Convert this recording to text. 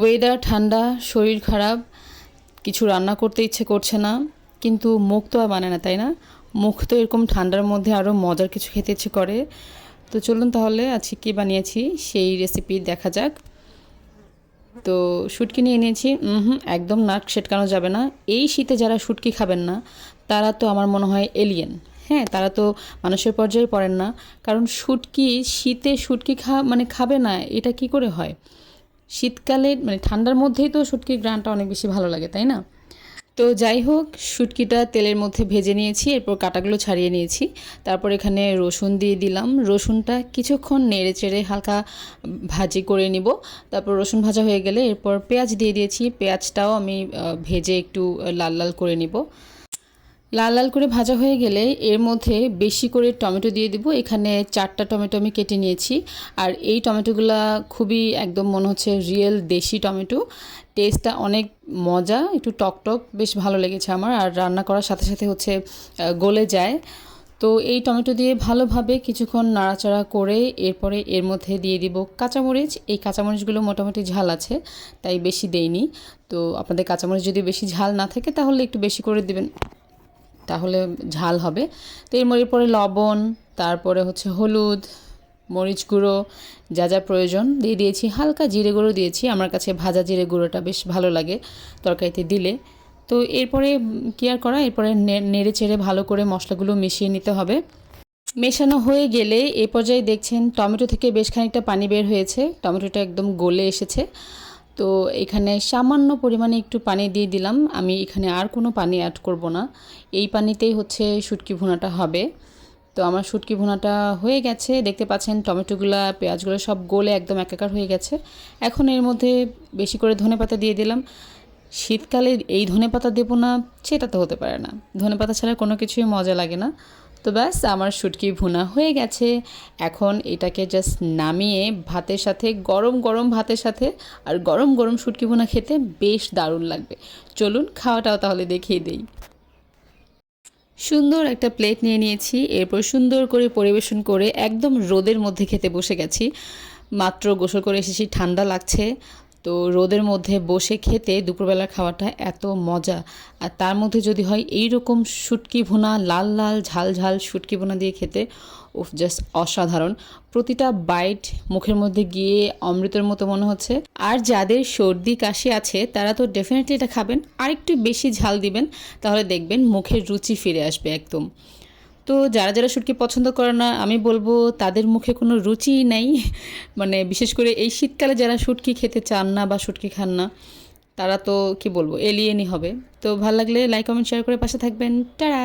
Weather ঠান্ডা, শরীর খারাপ, কিছু রান্না করতে ইচ্ছে করছে না, কিন্তু মুখ তো আর মানে না, তাই না? মুখ তো এরকম ঠান্ডার মধ্যে আরও মজার কিছু খেতে ইচ্ছে করে। তো চলুন তাহলে আজকে কী বানিয়েছি সেই রেসিপি দেখা যাক। তো শুটকি নিয়ে নিয়েছি। হুম, একদম নাক সেটকানো যাবে না। এই শীতে যারা শুটকি খাবেন না, তারা তো আমার মনে হয় এলিয়েন হ্যাঁ তারা তো মানুষের পর্যায়ে পড়েন না। কারণ শুটকি, শীতে শুটকি খা মানে খাবে না, এটা কি করে হয়? শীতকালে মানে ঠান্ডার মধ্যেই তো শুটকির গ্রানটা অনেক বেশি ভালো লাগে, তাই না? তো যাই হোক, শুটকিটা তেলের মধ্যে ভেজে নিয়েছি, এরপর কাটাগুলো ছাড়িয়ে নিয়েছি। তারপর এখানে রসুন দিয়ে দিলাম। রসুনটা কিছুক্ষণ নেড়ে চেড়ে হালকা ভাজি করে নিব। তারপর রসুন ভাজা হয়ে গেলে এরপর পেঁয়াজ দিয়ে দিয়েছি। পেঁয়াজটাও আমি ভেজে একটু লাল লাল করে নিব। লাল লাল করে ভাজা হয়ে গেলে এর মধ্যে বেশি করে টমেটো দিয়ে দিব। এখানে চারটা টমেটো আমি কেটে নিয়েছি। আর এই টমেটোগুলা খুবই একদম মনে হচ্ছে রিয়েল দেশি টমেটো। টেস্টটা অনেক মজা, একটু টক টক, বেশ ভালো লেগেছে আমার। আর রান্না করার সাথে সাথে হচ্ছে গলে যায়। তো এই টমেটো দিয়ে ভালোভাবে কিছুক্ষণ নাড়াচাড়া করে এরপরে এর মধ্যে দিয়ে দিব কাঁচামরিচ। এই কাঁচামরিচগুলো মোটামুটি ঝাল আছে, তাই বেশি দেইনি। তো আপনাদের কাঁচামরিচ যদি বেশি ঝাল না থাকে, তাহলে একটু বেশি করে দিবেন। তাহলে ঝাল হবে। তো এর মধ্যে পরে লবণ, তারপরে হচ্ছে হলুদ, মরিচ গুঁড়ো, যা যা প্রয়োজন দিয়ে দিয়েছি। হালকা জিরে গুঁড়ো দিয়েছি। আমার কাছে ভাজা জিরে গুঁড়োটা বেশ ভালো লাগে তরকারিতে দিলে। তো এরপরে কি আর করা? এরপরে নেড়ে চেড়ে ভালো করে মশলাগুলো মিশিয়ে নিতে হবে। মেশানো হয়ে গেলে এ পর্যায়ে দেখছেন টমেটো থেকে বেশ খানিকটা পানি বের হয়েছে। টমেটোটা একদম গলে এসেছে। তো এখানে সামান্য পরিমাণে একটু পানি দিয়ে দিলাম। আমি এখানে আর কোনো পানি অ্যাড করব না। এই পানিতেই হচ্ছে শুটকি ভুনাটা হবে। তো আমার শুটকি ভুনাটা হয়ে গেছে। দেখতে পাচ্ছেন টমেটোগুলা, পেঁয়াজগুলো সব গলে একদম একাকার হয়ে গেছে। এখন এর মধ্যে বেশি করে ধনেপাতা দিয়ে দিলাম। শীতকালে এই ধনেপাতা দেবো না, সেটা তো হতে পারে না। ধনেপাতা ছাড়া কোনো কিছুই মজা লাগে না। তো ব্যাস, আমার শুটকি ভুনা হয়ে গেছে। এখন এটাকে জাস্ট নামিয়ে ভাতের সাথে, গরম গরম ভাতের সাথে আর গরম গরম শুটকি ভুনা খেতে বেশ দারুণ লাগবে। চলুন খাওয়াটাও তাহলে দেখিয়ে দেই। সুন্দর একটা প্লেট নিয়ে নিয়েছি, এরপর সুন্দর করে পরিবেশন করে একদম রোদের মধ্যে খেতে বসে গেছি। মাত্র গোসল করে এসেছি, ঠান্ডা লাগছে। তো রোদের মধ্যে বসে খেতে দুপুরবেলার খাওয়াটা এত মজা। আর তার মধ্যে যদি হয় এই রকম শুটকি ভুনা, লাল লাল, ঝাল ঝাল শুটকি ভুনা দিয়ে খেতে, উফ জাস্ট অসাধারণ। প্রতিটা বাইট মুখের মধ্যে গিয়ে অমৃতের মতো মনে হচ্ছে। আর যাদের সর্দি কাশি আছে, তারা তো ডেফিনেটলি এটা খাবেন। আর একটু বেশি ঝাল দিবেন, তাহলে দেখবেন মুখের রুচি ফিরে আসবে একদম। তো যারা যারা শুটকি পছন্দ করে না, আমি বলব তাদের মুখে কোনো রুচি নেই। মানে বিশেষ করে এই শীতকালে যারা শুটকি খেতে চান না বা শুটকি খান না, তারা তো কি বলব, এলিয়েনই হবে। তো ভালো লাগলে লাইক কমেন্ট শেয়ার করে পাশে থাকবেন। টাটা!